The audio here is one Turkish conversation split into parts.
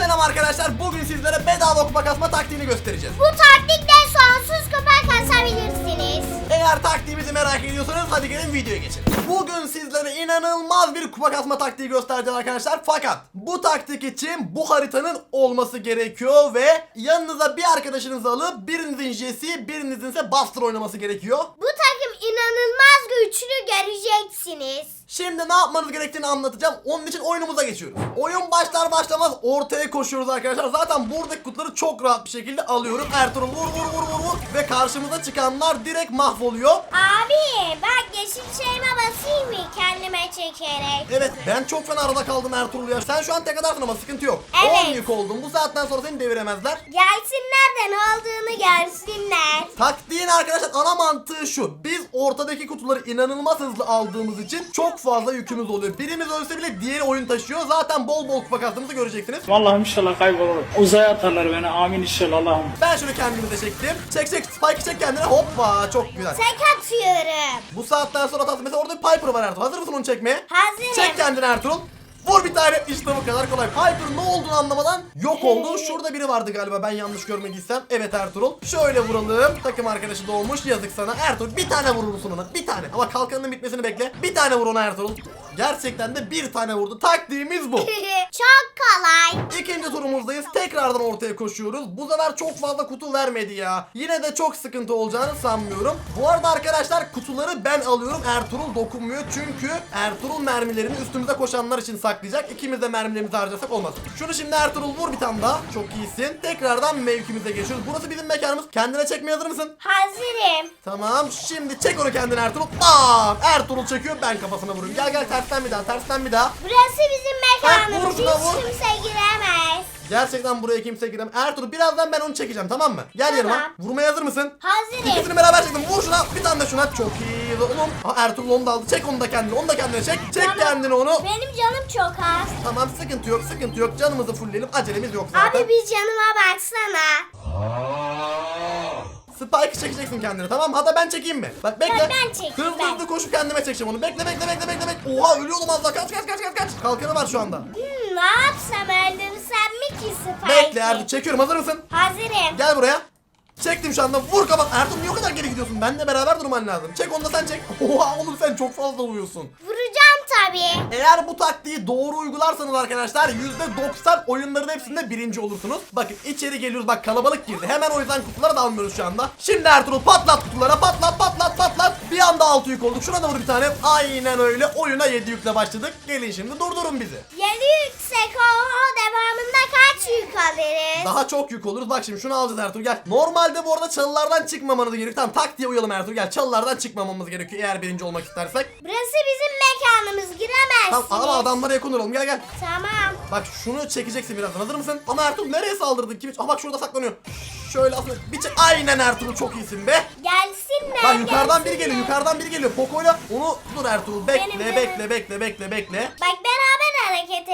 Selam arkadaşlar. Bugün sizlere bedava kupa kasma taktiğini göstereceğiz. Bu taktikle sonsuz kupa kasabilirsiniz. Eğer taktiğimizi merak ediyorsanız hadi gelin videoya geçelim. Bugün sizlere inanılmaz bir kupa kasma taktiği göstereceğiz arkadaşlar. Fakat bu taktik için bu haritanın olması gerekiyor ve yanınıza bir arkadaşınızı alıp birinizin Jesse, birinizin ise Buster oynaması gerekiyor. Bu takım inanılmaz güçlü göreceksiniz. Şimdi ne yapmanız gerektiğini anlatacağım. Onun için oyunumuza geçiyoruz. Oyun başlar başlamaz ortaya koşuyoruz arkadaşlar. Zaten buradaki kutuları çok rahat bir şekilde alıyorum. Ertuğrul vur vur vur vur vur. Ve karşımıza çıkanlar direkt mahvoluyor. Abi bak yeşil şeyime basayım mı kendime çekerek? Evet ben çok fena arada kaldım Ertuğrul ya. Sen şu an tek adarsın ama sıkıntı yok. Evet. 10 yük oldum. Bu saatten sonra seni deviremezler. Gelsinler de ne olduğunu görsünler. Taktiğin arkadaşlar ana mantığı şu. Biz ortadaki kutuları inanılmaz hızlı aldığımız için çok fazla yükümüz oluyor. Birimiz ölse bile diğeri oyun taşıyor. Zaten bol bol kupa kastığımızı göreceksiniz. Vallahi inşallah kaybolurum. Uzaya atarlar beni. Amin inşallah Allah'ım. Ben şunu kendimize çektim. Çek çek Spike'ı çek kendine. Hoppa çok güzel. Tek atıyorum. Bu saatten sonra atarsın. Mesela orada bir Piper var Ertuğrul. Hazır mısın onu çekmeye? Hazırım. Çek kendini Ertuğrul. Vur bir tane işte bu kadar kolay. Piper ne olduğunu anlamadan yok oldu. Şurada biri vardı galiba ben yanlış görmediysem. Evet Ertuğrul. Şöyle vuralım. Takım arkadaşı doğmuş yazık sana. Ertuğrul bir tane vurur musun ona? Bir tane. Ama kalkanının bitmesini bekle. Bir tane vur ona Ertuğrul. Gerçekten de bir tane vurdu. Taktiğimiz bu. Çok kolay. İkinci turumuzdayız. Tekrardan ortaya koşuyoruz. Bu sefer çok fazla kutu vermedi ya. Yine de çok sıkıntı olacağını sanmıyorum. Bu arada arkadaşlar kutuları ben alıyorum. Ertuğrul dokunmuyor. Çünkü Ertuğrul mermilerini üstümüze koşanlar için saklayacak. İkimiz de mermilerimizi harcasak olmaz. Şunu şimdi Ertuğrul vur bir tane daha. Çok iyisin. Tekrardan mevkimize geçiyoruz. Burası bizim mekanımız. Kendine çekmeye hazır mısın? Hazırım. Tamam. Şimdi çek onu kendine Ertuğrul. Bam! Ertuğrul çekiyor. Ben kafasına vuruyorum. Gel gel tersten bir daha. Tersten bir daha. Burası bizim mekanımız. vur şuna, vur. Hiç kimse giremez. Gerçekten buraya kimse giremez. Ertuğrul birazdan ben onu çekeceğim tamam mı? Gel Tamam. yanıma. Vurmaya hazır mısın? Hazırım. İkisini beraber çektim. Vur şuna. Bir tane de şuna. Çok iyi oğlum. Ha, Ertuğrul onu da aldı. Çek onu da kendine. Onu da kendine çek. Çek Tamam. kendini onu. Benim canım çok az. Tamam sıkıntı yok sıkıntı yok. Canımızı fullleyelim. Acelemiz yok zaten. Abi bir canıma baksana. Spike'ı çekeceksin kendine tamam mı? Hatta ben çekeyim mi? Bak bekle. Ya ben çekeyim, Hızlı ben. hızlı koşup kendime çekeceğim onu. Bekle bekle bekle bekle bekle. Oha ölüyordum az daha. Kaç kaç kaç kaç kaç. Kalkanı var şu anda. Hmm, ne yapsam öldürsem mi ki Spike'ı? Bekle Ertuğrul çekiyorum. Hazır mısın? Hazırım. Gel buraya. Çektim şu anda. Vur kapat. Ertuğrul niye o kadar geri gidiyorsun? Benle beraber durman lazım. Çek onu da sen çek. Oha oğlum sen çok fazla vuruyorsun. Vuracağım tabii. Eğer bu taktiği doğru uygularsanız arkadaşlar %90 oyunların hepsinde birinci olursunuz. Bakın içeri geliyoruz bak kalabalık girdi. Hemen o yüzden kutulara dalmıyoruz şu anda. Şimdi Ertuğrul patlat kutulara patlat patlat patlat. Bir anda 6 yük olduk. Şuna da vur bir tane. Aynen öyle. Oyuna 7 yükle başladık. Gelin şimdi durdurun bizi. Yedi yüksek oho devamında kaç yük alırız? Daha çok yük oluruz. Bak şimdi şunu alacağız Ertuğrul gel. Normalde bu arada çalılardan çıkmamanız gerekiyor. Tamam tak diye uyalım Ertuğrul gel. Çalılardan çıkmamamız gerekiyor eğer birinci olmak istersek. Burası bizim mekanımız giremezsiniz. Tamam ama adamlara yakın duralım gel gel. Tamam. Bak şunu çekeceksin birazdan hazır mısın? Ama Ertuğrul nereye saldırdın kim? Aa bak şurada saklanıyor. Şöyle aslında bir çek. Aynen Ertuğrul çok iyisin be. Gelsinler. Lan yukarıdan biri gelsinler. geliyor yukarıdan biri geliyor. Poco'yla onu dur Ertuğrul bekle Benim, bekle benim. bekle bekle bekle. Bak beraber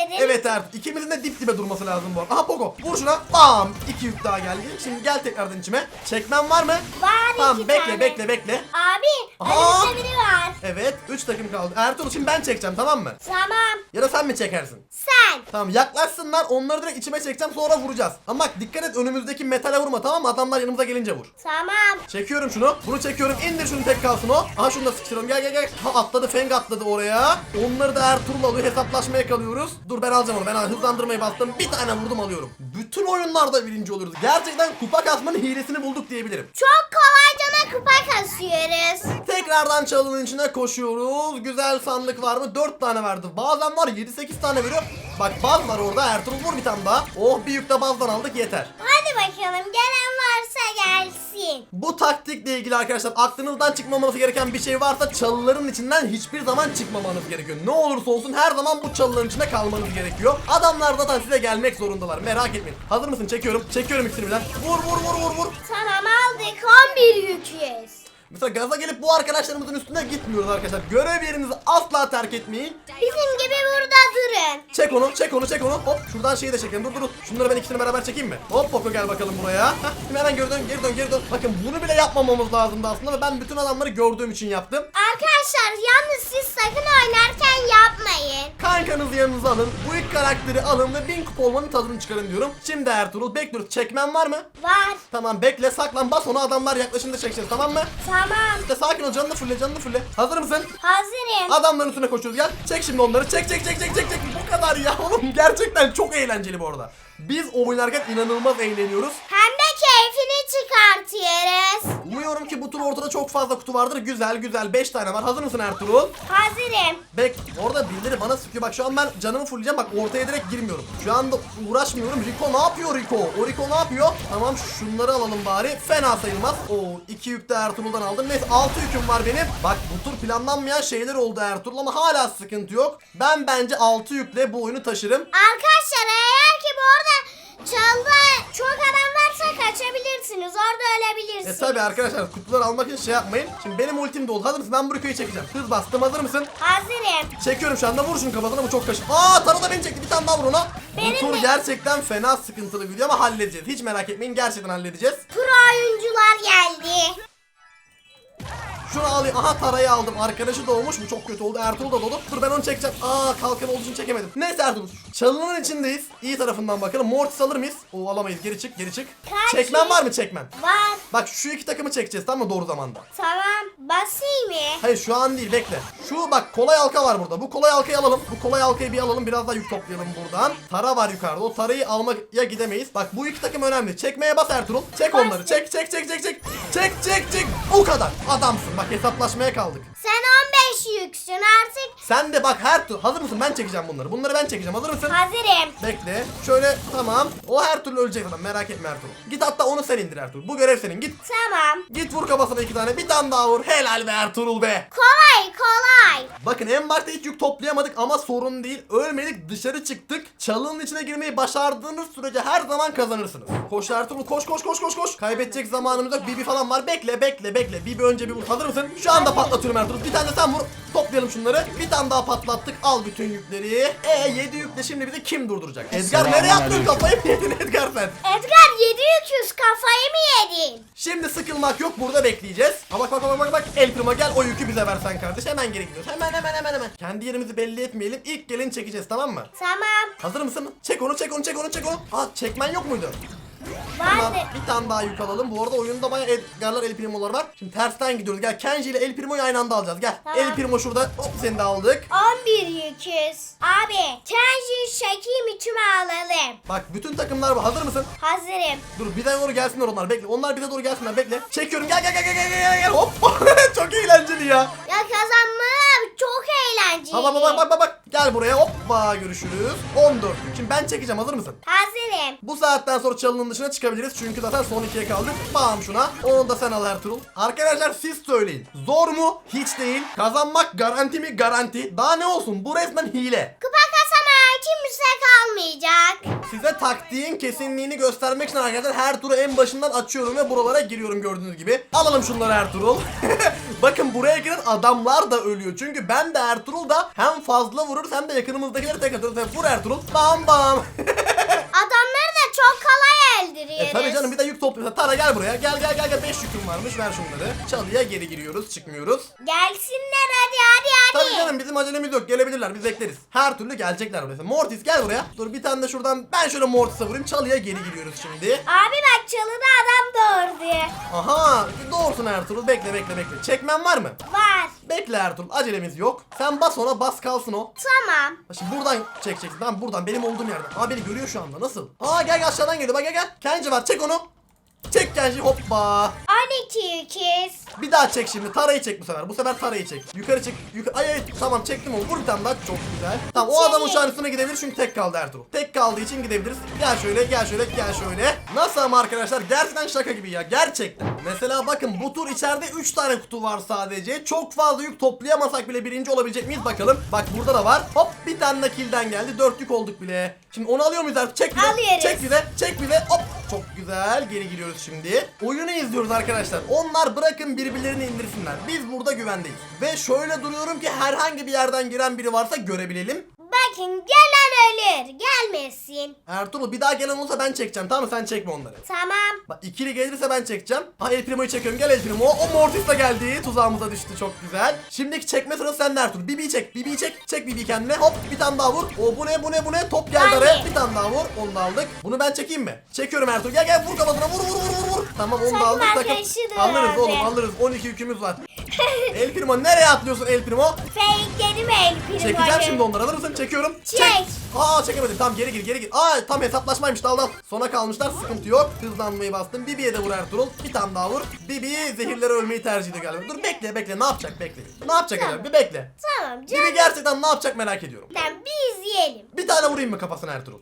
edelim. Evet Ertuğrul ikimizin de dip dibe durması lazım bu arada. Aha Poco vur şuna. Bam. İki yük daha geldi. Şimdi gel tekrardan içime. Çekmem var mı? Var Tamam iki bekle tane. bekle bekle. Abi Aha. önümüzde biri var. Evet 3 takım kaldı. Ertuğrul şimdi ben çekeceğim tamam mı? Tamam. Ya da sen mi çekersin? Sen. Tamam yaklaşsınlar onları direkt içime çekeceğim sonra vuracağız. Ama bak dikkat et önümüzdeki metale vurma tamam mı? Adamlar yanımıza gelince vur. Tamam. Çekiyorum şunu. Bunu çekiyorum. İndir şunu tek kalsın o. Aha şunu da sıkıştıralım. Gel gel gel. Ha atladı. Feng atladı oraya. Onları da Ertuğrul alıyor. Hesaplaşmaya kalıyoruz. Dur ben alacağım onu. Ben hızlandırmayı bastım. Bir tane vurdum alıyorum. Bütün oyunlarda birinci oluyoruz. Gerçekten kupa kasmanın hilesini bulduk diyebilirim. Çok kolaycana kupa kasıyoruz. Tekrardan çalının içine koşuyoruz. Güzel sandık var mı? 4 tane verdi. Bazen var 7-8 tane veriyor. Bak baz var orada. Ertuğrul vur bir tane daha. Oh bir yük de bazdan aldık yeter. Hadi bakalım gelen varsa gelsin. Bu taktikle ilgili arkadaşlar aklınızdan çıkmaması gereken bir şey varsa çalıların içinden hiçbir zaman çıkmamanız gerekiyor. Ne olursa olsun her zaman bu çalıların içinde kalmanız gerekiyor. Adamlar zaten size gelmek zorundalar. Merak etmeyin. Hazır mısın? Çekiyorum. Çekiyorum ikisini birden. Vur vur vur vur vur. Tamam aldık 11 yüküz. Mesela gaza gelip bu arkadaşlarımızın üstüne gitmiyoruz arkadaşlar. Görev yerinizi asla terk etmeyin. Bizim gibi burada durun. Çek onu, çek onu, çek onu. Hop şuradan şeyi de çekelim. Dur dur dur. Şunları ben ikisini beraber çekeyim mi? Hop Poco gel bakalım buraya. Heh, şimdi hemen geri dön, geri dön, geri dön. Bakın bunu bile yapmamamız lazımdı aslında ve ben bütün adamları gördüğüm için yaptım. Arkadaşlar yalnız siz sakın oynarken yapmayın. Kankanızı yanınıza alın. Bu ilk karakteri alın ve bin kupa olmanın tadını çıkarın diyorum. Şimdi Ertuğrul bekliyoruz. Çekmen var mı? Var. Tamam bekle saklan bas onu adamlar yaklaşınca çekeceğiz tamam mı? Tamam. İşte sakin ol canını fulle canını fulle. Hazır mısın? Hazırım. Adamların üstüne koşuyoruz gel. Çek şimdi onları. Çek çek çek çek çek çek. Bu kadar ya oğlum. Gerçekten çok eğlenceli bu arada. Biz oynarken inanılmaz eğleniyoruz. Hem de keyfini çıkartıyoruz. Umuyorum ki bu tur ortada çok fazla kutu vardır. Güzel güzel. 5 tane var. Hazır mısın Ertuğrul? Hazırım. Bek orada birileri bana sıkıyor. Bak şu an ben canımı fullleyeceğim. Bak ortaya direkt girmiyorum. Şu anda uğraşmıyorum. Rico ne yapıyor Rico? O Rico ne yapıyor? Tamam şunları alalım bari. Fena sayılmaz. Oo iki yük de Ertuğrul'dan aldım. Neyse 6 yüküm var benim. Bak bu tur planlanmayan şeyler oldu Ertuğrul ama hala sıkıntı yok. Ben bence 6 yükle bu oyunu taşırım. Arkadaşlar eğer ki bu arada çalda çok adam varsa kaçabilirsiniz. Orada ölebilirsiniz. E tabi arkadaşlar kutuları almak için şey yapmayın. Şimdi benim ultim de oldu. Hazır mısın? Ben bu Rico'yu çekeceğim. Hız bastım. Hazır mısın? Hazırım. Çekiyorum şu anda. Vur şunun kafasına bu çok kaşın. Aa Taro da beni çekti. Bir tane daha vur ona. Benim bu tur de. gerçekten fena sıkıntılı bir video ama halledeceğiz. Hiç merak etmeyin. Gerçekten halledeceğiz. Pro oyuncular geldi. Şunu alayım. Aha Tara'yı aldım. Arkadaşı doğmuş. Bu çok kötü oldu. Ertuğrul da doğdu. Dur ben onu çekeceğim. Aa kalkan olduğu için çekemedim. Neyse Ertuğrul. Çalının içindeyiz. İyi tarafından bakalım. Mortis alır mıyız? Oo alamayız. Geri çık. Geri çık. Kaç Çekmen var mı çekmen? Var. Bak şu iki takımı çekeceğiz tamam mı doğru zamanda. Tamam. Basayım mı? Hayır şu an değil bekle. Şu bak kolay halka var burada. Bu kolay halkayı alalım. Bu kolay halkayı bir alalım. Biraz daha yük toplayalım buradan. Tara var yukarıda. O tarayı almaya gidemeyiz. Bak bu iki takım önemli. Çekmeye bas Ertuğrul. Çek onları. Çek çek çek çek çek. Çek çek çek. O kadar. Adamsın. Bak hesaplaşmaya kaldık. Sen 15 yüksün artık. Sen de bak her türlü hazır mısın? Ben çekeceğim bunları. Bunları ben çekeceğim. Hazır mısın? Hazırım. Bekle. Şöyle tamam. O her türlü ölecek adam. Merak etme Ertuğrul. Git hatta onu sen indir Ertuğrul. Bu görev senin. Git. Tamam. Git vur kafasına iki tane. Bir tane daha vur. Helal be Ertuğrul be. Kolay kolay. Bakın en başta hiç yük toplayamadık ama sorun değil. Ölmedik dışarı çıktık. Çalının içine girmeyi başardığınız sürece her zaman kazanırsınız. Koş Ertuğrul koş koş koş koş koş. Kaybedecek zamanımız yok. Bibi falan var. Bekle bekle bekle. Bibi önce bir vur. Hazır mısın? Şu anda patlatıyorum Ertuğrul. Bir tane sen vur. Toplayalım şunları. Bir tane daha patlattık. Al bütün yükleri. E 7 yükle şimdi bizi kim durduracak? Edgar nereye attın kafayı mı yedin Edgar sen? Edgar 700 kafayı mı yedin? Şimdi sıkılmak yok burada bekleyeceğiz. Ha bak bak bak bak bak El Primo gel o yükü bize versen kardeş. Hemen geri gidiyoruz. Hemen hemen hemen hemen. Kendi yerimizi belli etmeyelim. İlk gelin çekeceğiz tamam mı? Tamam. Hazır mısın? Çek onu çek onu çek onu çek onu. Aa çekmen yok muydu? Tamam bir tane daha yük alalım. Bu arada oyunda bayağı Edgar'lar El Primo'lar var. Şimdi tersten gidiyoruz. Gel Kenji ile El Primo'yu aynı anda alacağız. Gel. Tamam. El Primo şurada. Hop seni de aldık. 11 yüküz. Abi Kenji Şakim'i tüm alalım. Bak bütün takımlar var. Hazır mısın? Hazırım. Dur bize doğru gelsinler onlar. Bekle. Onlar bize doğru gelsinler. Bekle. Çekiyorum. Gel gel gel gel gel gel. gel. Hop. Çok eğlenceli ya. Ya kazanmak çok eğlenceli. Ha bak bak bak bak bak. Gel buraya. Hoppa görüşürüz. 14. Şimdi ben çekeceğim. Hazır mısın? Hazırım. Bu saatten sonra çalının dışına çıkabiliriz çünkü zaten son ikiye kaldık. Bam şuna. Onu da sen al Ertuğrul. Arkadaşlar siz söyleyin. Zor mu? Hiç değil. Kazanmak garanti mi? Garanti. Daha ne olsun? Bu resmen hile. Kupa kimse kalmayacak. Size taktiğin kesinliğini göstermek için arkadaşlar her turu en başından açıyorum ve buralara giriyorum gördüğünüz gibi. Alalım şunları Ertuğrul. Bakın buraya giren adamlar da ölüyor. Çünkü ben de Ertuğrul da hem fazla vururuz hem de yakınımızdakileri tek. Hem vur Ertuğrul. Bam bam. Adamları da çok kolay öldürüyoruz. E tabii canım bir de topluyorsa. Tara gel buraya. Gel gel gel gel 5 yüküm varmış. Ver şunları. Çalıya geri giriyoruz. Çıkmıyoruz. Gelsinler hadi hadi hadi. Tabii canım bizim acelemiz yok. Gelebilirler. Biz bekleriz. Her türlü gelecekler buraya. Mortis gel buraya. Dur bir tane de şuradan ben şöyle Mortis'e vurayım. Çalıya geri giriyoruz şimdi. Abi bak çalıda adam doğurdu. Aha doğrusun Ertuğrul. Bekle bekle bekle. Çekmen var mı? Var. Bekle Ertuğrul. Acelemiz yok. Sen bas ona bas kalsın o. Tamam. Şimdi buradan çekeceksin. Tamam buradan benim olduğum yerden. Aa beni görüyor şu anda. Nasıl? Aa gel gel aşağıdan geliyor. Bak gel gel. Kenji var. Çek onu. Çek Kenji. Hoppa. 12 yükiz. Bir daha çek şimdi. Tarayı çek bu sefer. Bu sefer tarayı çek. Yukarı çek. Yukarı. Ay ay tamam çektim onu. Vur bir tane daha. Çok güzel. Tamam o İçeri. adam uçağın üstüne gidebilir çünkü tek kaldı Ertuğrul. Tek kaldığı için gidebiliriz. Gel şöyle gel şöyle gel şöyle. Nasıl ama arkadaşlar gerçekten şaka gibi ya. Gerçekten. Mesela bakın bu tur içeride 3 tane kutu var sadece. Çok fazla yük toplayamasak bile birinci olabilecek miyiz bakalım. Bak burada da var. Hop bir tane nakilden geldi. 4 yük olduk bile. Şimdi onu alıyor muyuz artık? Çek bir de. Alıyoruz. Çek bir de. Çek bir de. Hop. Çok güzel. Geri giriyoruz şimdi. Oyunu izliyoruz arkadaşlar. Onlar bırakın birbirlerini indirsinler. Biz burada güvendeyiz. Ve şöyle duruyorum ki herhangi bir yerden giren biri varsa görebilelim. Bakın gelen ölür. Gelmesin. Ertuğrul bir daha gelen olursa ben çekeceğim tamam mı? Sen çekme onları. Tamam. Bak ikili gelirse ben çekeceğim. Ha El Primo'yu çekiyorum. Gel El Primo. O Mortis de geldi. Tuzağımıza düştü. Çok güzel. Şimdiki çekme sırası sende Ertuğrul. Bibi'yi çek. Bibi'yi çek. Çek Bibi'yi kendine. Hop bir tane daha vur. O bu ne bu ne bu ne? Top geldi Hadi. araya. Bir tane daha vur. Onu da aldık. Bunu ben çekeyim mi? Çekiyorum Ertuğrul. Gel gel vur kafasına. Vur vur vur vur vur. Tamam onu da Takım aldık. Takım. Alırız verdi. oğlum alırız. 12 yükümüz var. El Primo nereye atlıyorsun El Primo? Fake'ledim el primoyu. Çekeceğim şimdi onları. Alır mısın? Çekiyorum. Çek. Aa çekemedim. Tamam geri gir geri gir. Aa tam hesaplaşmaymış dal dal. Sona kalmışlar sıkıntı yok. Hızlanmayı bastım. Bibi'ye de vur Ertuğrul. Bir tane daha vur. Bibi zehirlere ölmeyi tercih ediyor galiba. Dur bekle bekle ne yapacak bekle. Ne yapacak Tamam. acaba? Bir bekle. Tamam Bibi canım. gerçekten ne yapacak merak ediyorum. Bir izleyelim. Bir tane vurayım mı kafasına Ertuğrul?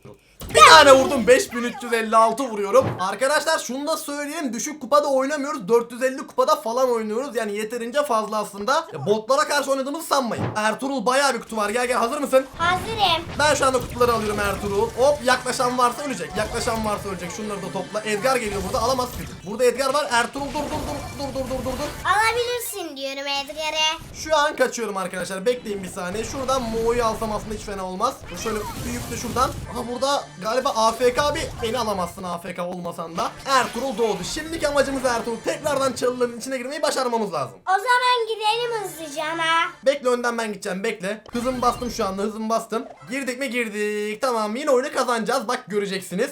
Bir tane vurdum 5356 vuruyorum. Arkadaşlar şunu da söyleyeyim düşük kupada oynamıyoruz 450 kupada falan oynuyoruz yani yeterince fazla aslında. Ya, Botlara karşı oynadığımızı sanmayın. Ertuğrul bayağı bir kutu var gel gel hazır mısın? Hazırım. Ben şu anda kutuları alıyorum Ertuğrul. Hop yaklaşan varsa ölecek. Yaklaşan varsa ölecek. Şunları da topla. Edgar geliyor burada. Alamaz ki. Burada Edgar var. Ertuğrul dur dur dur dur dur dur dur dur. Alabilirsin diyorum Edgar'e. Şu an kaçıyorum arkadaşlar. Bekleyin bir saniye. Şuradan Mo'yu alsam aslında hiç fena olmaz. Şöyle büyük de şuradan. Aha burada galiba AFK abi. Beni alamazsın AFK olmasan da. Ertuğrul doğdu. Şimdiki amacımız Ertuğrul. Tekrardan çalıların içine girmeyi başarmamız lazım. O zaman gidelim hızlıca ama. Bekle önden ben gideceğim bekle. Hızımı bastım şu anda hızımı bastım. Girdik mi girdik. Tamam yine oyunu kazanacağız. Bak göreceksiniz.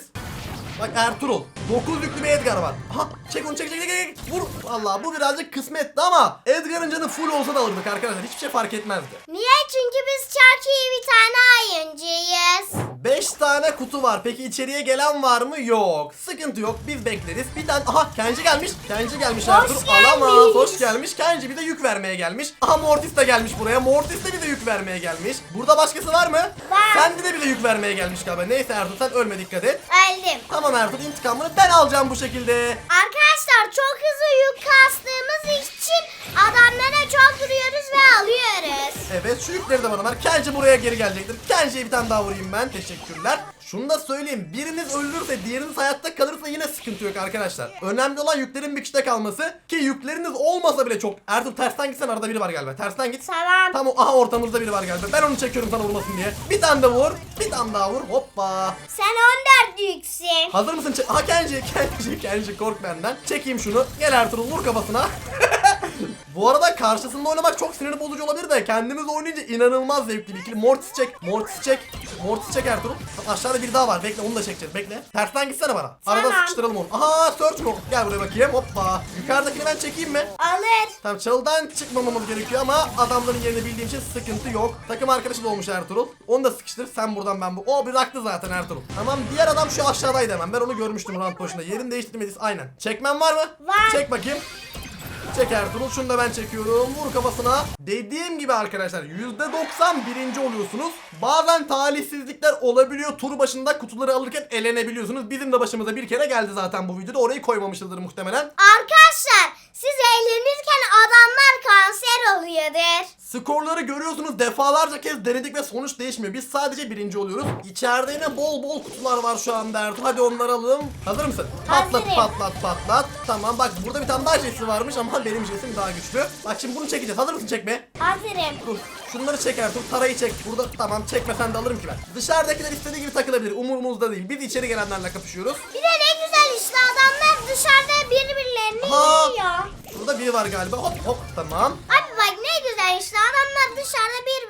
Bak Ertuğrul. 9 yüklü bir Edgar var. Aha çek onu çek çek çek çek. Vur. Valla bu birazcık kısmetti ama Edgar'ın canı full olsa da alırdık arkadaşlar. Hiçbir şey fark etmezdi. Niye? Çünkü biz çok iyi bir tane oyuncuyuz. 5 tane kutu var. Peki içeriye gelen var mı? Yok. Sıkıntı yok. Biz bekleriz. Bir tane aha Kenji gelmiş. Kenji gelmiş Hoş Ertuğrul. gelmiş. Alamaz. Hoş gelmiş. Kenji bir de yük vermeye gelmiş. Aha Mortis de gelmiş buraya. Mortis de bir de yük vermeye gelmiş. Burada başkası var mı? Var. Sende de bir vermeye gelmiş galiba. Neyse Ertuğrul sen ölme dikkat et. Öldüm. Tamam Ertuğrul intikamını ben alacağım bu şekilde. Arkadaşlar çok hızlı yük kastığımız için adamlara çok vuruyoruz ve alıyoruz. Evet şu yükleri de bana ver. Kenji buraya geri gelecektir. Kenji'ye bir tane daha vurayım ben. Teşekkürler. Şunu da söyleyeyim. Biriniz ölürse diğeriniz hayatta kalırsa yine sıkıntı yok arkadaşlar. Önemli olan yüklerin bir kişide kalması. Ki yükleriniz olmasa bile çok. Ertuğrul tersten gitsen arada biri var galiba. Tersten git. Tamam. Tam o- aha ortamızda biri var galiba. Ben onu çekiyorum sana vurmasın diye. Bir tane de vur. Bir tane daha vur. Hoppa. Sen 14 yüksün. Hazır mısın? Çek- Aha Kenji. Kenji. Kenji kork benden. Çekeyim şunu. Gel Ertuğrul vur kafasına. Bu arada karşısında oynamak çok sinir bozucu olabilir de kendimiz oynayınca inanılmaz zevkli bir ikili. Mortis çek, Mortis çek, Mortis çek Ertuğrul. Aşağıda bir daha var. Bekle onu da çekeceğiz. Bekle. Tersten gitsene bana. Arada Tamam. sıkıştıralım onu. Aha search mu? Gel buraya bakayım. Hoppa. Yukarıdakini ben çekeyim mi? Alır. Tamam çalıdan çıkmamamız gerekiyor ama adamların yerini bildiğim için sıkıntı yok. Takım arkadaşı da olmuş Ertuğrul. Onu da sıkıştır. Sen buradan ben bu. O bıraktı zaten Ertuğrul. Tamam diğer adam şu aşağıdaydı hemen. Ben onu görmüştüm round başında. Yerini değiştirmediniz. Aynen. Çekmen var mı? Var. Çek bakayım. Çek Ertuğrul. Şunu da ben çekiyorum. Vur kafasına. Dediğim gibi arkadaşlar %90 birinci oluyorsunuz. Bazen talihsizlikler olabiliyor. Tur başında kutuları alırken elenebiliyorsunuz. Bizim de başımıza bir kere geldi zaten bu videoda. Orayı koymamışızdır muhtemelen. Arkadaşlar siz eğlenirken adamlar kanser oluyordur. Skorları görüyorsunuz defalarca kez denedik ve sonuç değişmiyor. Biz sadece birinci oluyoruz. İçeride yine bol bol kutular var şu anda Ertuğrul. Hadi onları alalım. Hazır mısın? Patlat Hazırım. patlat patlat. Tamam bak burada bir tane daha jesi varmış ama benim jesim daha güçlü. Bak şimdi bunu çekeceğiz. Hazır mısın çekmeye? Hazırım. Dur. Şunları çek Ertuğrul. Tarayı çek. Burada tamam çekmesen de alırım ki ben. Dışarıdakiler istediği gibi takılabilir. Umurumuzda değil. Biz içeri gelenlerle kapışıyoruz. Bir de ne güzel işte adamlar dışarıda birbirlerini Ha. yiyor. Burada biri var galiba. Hop hop tamam. Abi bak ne güzel işte adamlar dışarıda birbirlerini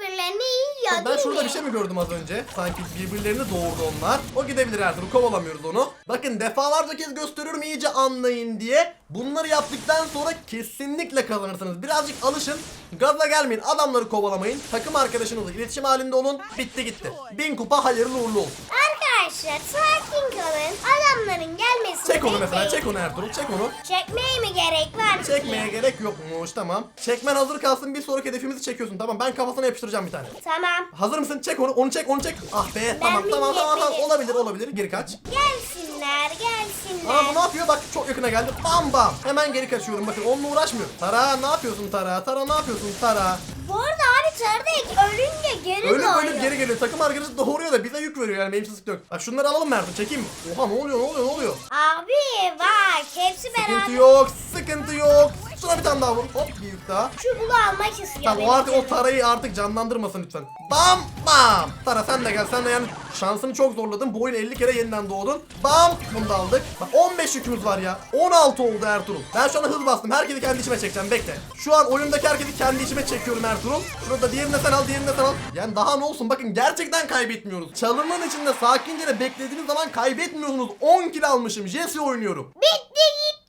yiyor Ben şurada bir şey mi gördüm az önce? Sanki birbirlerini doğurdu onlar. O gidebilir Ertuğrul. Kovalamıyoruz onu. Bakın defalarca kez gösteriyorum iyice anlayın diye. Bunları yaptıktan sonra kesinlikle kazanırsınız. Birazcık alışın. Gaza gelmeyin. Adamları kovalamayın. Takım arkadaşınızla iletişim halinde olun. Bitti gitti. Bin kupa hayırlı uğurlu olsun. Arkadaşlar sakin kalın. Adamların gelmesini Çek onu mesela. Çek onu Ertuğrul. Çek onu. Çekmeye mi gerek var? Çekmeye gerek yokmuş. Tamam. Çekmen hazır kalsın. Bir sonraki hedefimizi çekiyorsun. Tamam. Ben kafasına yapıştıracağım bir tane. Tamam. Hazır mısın? Çek onu. Onu çek. Onu çek. Ah be. Tamam tamam tamam. tamam. Olabilir olabilir. Geri kaç. Gelsinler. gelsinler. Aa bu ne yapıyor? Bak çok yakına geldi. Bam bam. Hemen geri kaçıyorum. Bakın onunla uğraşmıyor. Tara ne yapıyorsun Tara? Tara ne yapıyorsun Tara? Bu arada Tardek ölünce geri Ölüp doğuyor. ölüp geri geliyor. Takım arkadaşı doğuruyor da bize yük veriyor yani benim sıkıntı yok. Bak şunları alalım Mert'im çekeyim? Oha ne oluyor ne oluyor ne oluyor? Abi bak hepsi Sıkıntı beraber. yok sıkıntı yok. Şuna bir tane daha vur. Hop bir yük daha. Şu bulu almak istiyor. Tamam o artık o. Tara'yı artık canlandırmasın lütfen. Bam bam. Tara sen de gel sen de yani şansını çok zorladın. Bu oyun 50 kere yeniden doğdun. Bam bunu da aldık. Bak 15 yükümüz var ya. 16 oldu Ertuğrul. Ben şu an hız bastım. Herkesi kendi içime çekeceğim bekle. Şu an oyundaki herkesi kendi içime çekiyorum Ertuğrul. Şurada diğerini sen al diğerini sen al. Yani daha ne olsun bakın gerçekten kaybetmiyoruz. Çalımın içinde sakince de beklediğiniz zaman kaybetmiyorsunuz. 10 kill almışım. Jesse oynuyorum. Bitti gitti.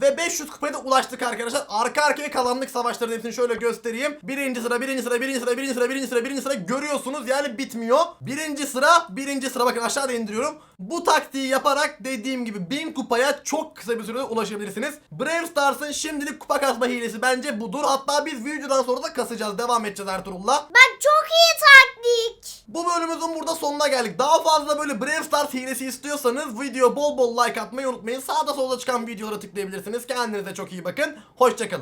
Ve 500 kupaya da ulaştık arkadaşlar. Arka arkaya kalanlık savaşların hepsini şöyle göstereyim. Birinci sıra, birinci sıra, birinci sıra, birinci sıra, birinci sıra, birinci sıra görüyorsunuz. Yani bitmiyor. Birinci sıra, birinci sıra. Bakın aşağıda indiriyorum. Bu taktiği yaparak dediğim gibi 1000 kupaya çok kısa bir sürede ulaşabilirsiniz. Brave Stars'ın şimdilik kupa kasma hilesi bence budur. Hatta biz videodan sonra da kasacağız. Devam edeceğiz Ertuğrul'la. Bak çok iyi taktik. Bu bölümümüzün burada sonuna geldik. Daha fazla böyle Brave Stars hilesi istiyorsanız video bol bol like atmayı unutmayın. Sağda solda çıkan videolara tıklayabilirsiniz. Kendinize çok iyi bakın. Hoşçakalın.